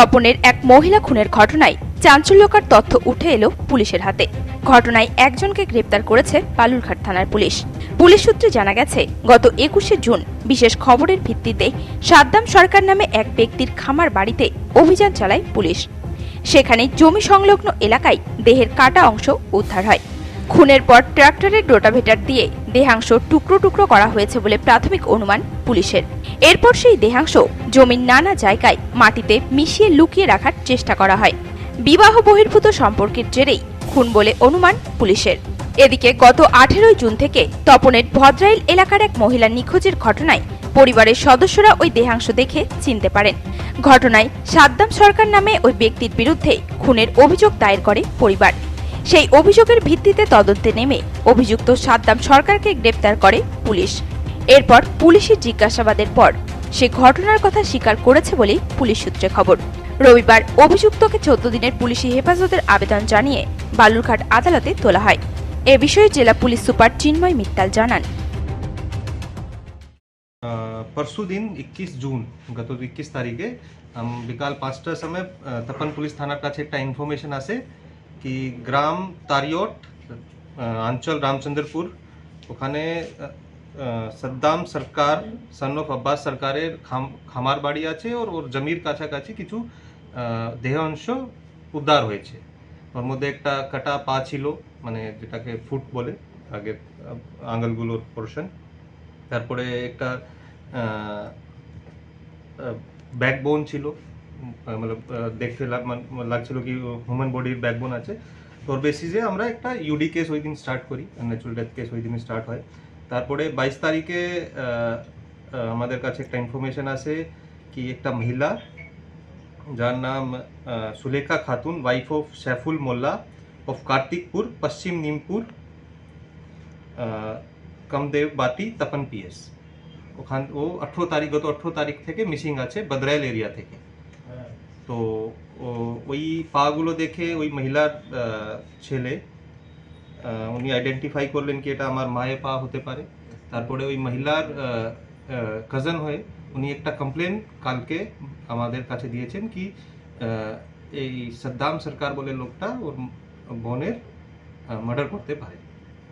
তপনের এক মহিলা খুনের ঘটনায় চাঞ্চল্যকর তথ্য উঠে এলো পুলিশের হাতে। ঘটনায় একজনকে গ্রেপ্তার করেছে বালুরঘাট থানার পুলিশ। পুলিশ সূত্রে জানা গেছে, গত একুশে জুন বিশেষ খবরের ভিত্তিতে সাদ্দাম সরকার নামে এক ব্যক্তির খামার বাড়িতে অভিযান চালায় পুলিশ। সেখানে জমি সংলগ্ন এলাকায় দেহের কাটা অংশ উদ্ধার হয়। খুনের পর ট্রাক্টরের রোটাভেটার দিয়ে দেহাংশ টুকরো টুকরো করা হয়েছে বলে প্রাথমিক অনুমান পুলিশের। এরপর সেই দেহাংশ জমির নানা জায়গায় মাটিতে মিশিয়ে লুকিয়ে রাখার চেষ্টা করা হয়। বিবাহ বহির্ভূত সম্পর্কের জেরেই খুন বলে অনুমান পুলিশের। এদিকে গত আঠেরোই জুন থেকে তপনের ভদ্রাইল এলাকার এক মহিলা নিখোঁজের ঘটনায় পরিবারের সদস্যরা ওই দেহাংশ দেখে চিনতে পারেন। ঘটনায় সাদ্দাম সরকার নামে ওই ব্যক্তির বিরুদ্ধে খুনের অভিযোগ দায়ের করে পরিবার। সেই অভিযোগের ভিত্তিতে তদন্তে নেমে অভিযুক্ত সাদ্দাম সরকারকে গ্রেপ্তার করে পুলিশ। এরপর পুলিশের জিজ্ঞাসাবাদের পর সে ঘটনার কথা স্বীকার করেছে বলে পুলিশ সূত্রে খবর। রবিবার অভিযুক্তকে চোদ্দ দিনের পুলিশি হেফাজতের আবেদন জানিয়ে বালুরঘাট আদালতে তোলা হয়। এ বিষয়ে জেলা পুলিশ সুপার চিন্ময় মিত্তাল জানান। পরশু দিন ইক্কিশ জুন, গত ইক্কিশ তারিখে বিকাল পাঁচটার সময় তপন পুলিশ থানার কাছে একটা ইনফরমেশন আসে কি গ্রাম তারিয়ট আহ, অঞ্চল রামচন্দ্রপুর। ওখানে সাদ্দাম সরকার সন আব্বাস সরকারের খাম- খামার বাড়ি আছে ওর ওর জমির কাছাকাছি কিছু দেহ অংশ উদ্ধার হয়েছে। ওর মধ্যে একটা কাটা পা ছিল মানে যেটাকে ফুট বলে আগের আহ, আঙুলগুলোর পোর্শন তারপরে একটা ব্যাকবোন ছিল। মানে আহ, দেখতে লাগ- মান- লাগছিল কি হিউম্যান বডির ব্যাকবোন আছে। তোর বেসিসে আমরা একটা ইউডি কেস ওই দিন স্টার্ট করি ন্যাচুরাল ডেথ কেস ওই দিন স্টার্ট হয়। তারপরে বাইশ তারিখে আহ, আহ, আমাদের কাছে একটা ইনফরমেশন আসে কি একটা মহিলা যার নাম আহ, Sulekha Khatun wife of Sheful Molla of Kartikpur পশ্চিম নিমপুর আহ, কামদেব বাতি তপন পিএস ওখান ও আঠেরো তারিখ গত আঠেরো তারিখ থেকে মিসিং আছে বদরাইল এরিয়া থেকে। তো ওই পাগুলো দেখে ওই মহিলার ছেলে উনি আইডেন্টিফাই করলেন কি এটা আমার মায়ের পা হতে পারে। তারপরে ওই মহিলার কাজন হয়ে উনি একটা কমপ্লেন কালকে আমাদের কাছে দিয়েছেন কি এই সাদ্দাম সরকার বলে লোকটা ওর বোনের মার্ডার করতে পারে।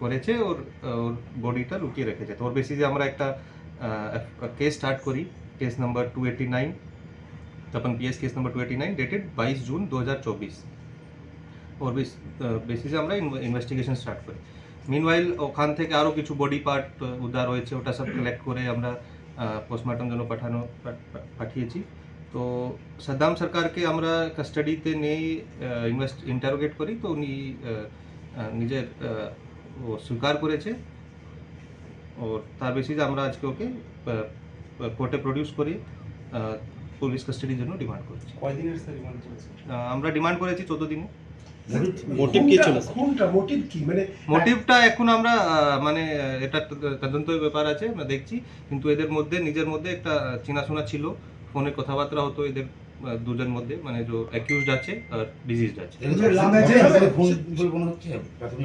করেছে ওর ওর বডিটা লুকিয়ে রেখেছে। তো ওর বেসিসে আমরা একটা কেস স্টার্ট করি। Case number two eighty nine Tapan PS case number two eighty nine dated বাইশ জুন দু হাজার চব্বিশ ওর বেসিসে আমরা ইনভেস্টিগেশন স্টার্ট করি মিনওয়াইল ওখান থেকে আরও কিছু বডি পার্ট উদ্ধার হয়েছে ওটা সব কালেক্ট করে আমরা পোস্টমর্টম জন্য পাঠানো পাঠিয়েছি তো সাদ্দাম সরকারকে আমরা কাস্টাডিতে নেই ইনভেস্ট ইন্টারোগেট করি তো উনি নিজের ও স্বীকার করেছে ও তার বেসিসে আমরা আজকে ওকে কোর্টে প্রডিউস করি পুলিশ কাস্টাডির জন্য ডিমান্ড করেছি। কয়দিনের স্যার রিমান্ড করেছেন আমরা ডিমান্ড করেছি চোদ্দ দিনে। মোটিভ কি ছিল? কোনটা? মোটিভ কি? মানে মোটিভটা এখন আমরা আহ, মানে এটা তদন্তের ব্যাপার আছে আমরা দেখছি। কিন্তু এদের মধ্যে নিজের মধ্যে একটা চেনাশোনা ছিল। ফোনে কথাবার্তা হতো এদের। দুজন মধ্যে মানে যে অ্যাকিউজড আছে আর ডিজিজড আছে।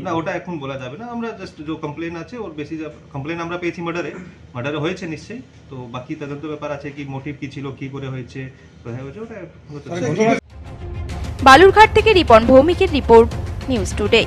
না ওটা এখন বলা যাবে না। আমরা জাস্ট যে কমপ্লেন আছে ওর বেশি কমপ্লেন আমরা পেয়েছি মার্ডারে মার্ডারে হয়েছে নিশ্চয়ই। তো বাকি তদন্ত ব্যাপার আছে কি মোটিভ কি ছিল কি করে হয়েছে কোথায় হয়েছে ওটা বালুরঘাট থেকে রিপন ভৌমিকের রিপোর্ট নিউজ টুডে।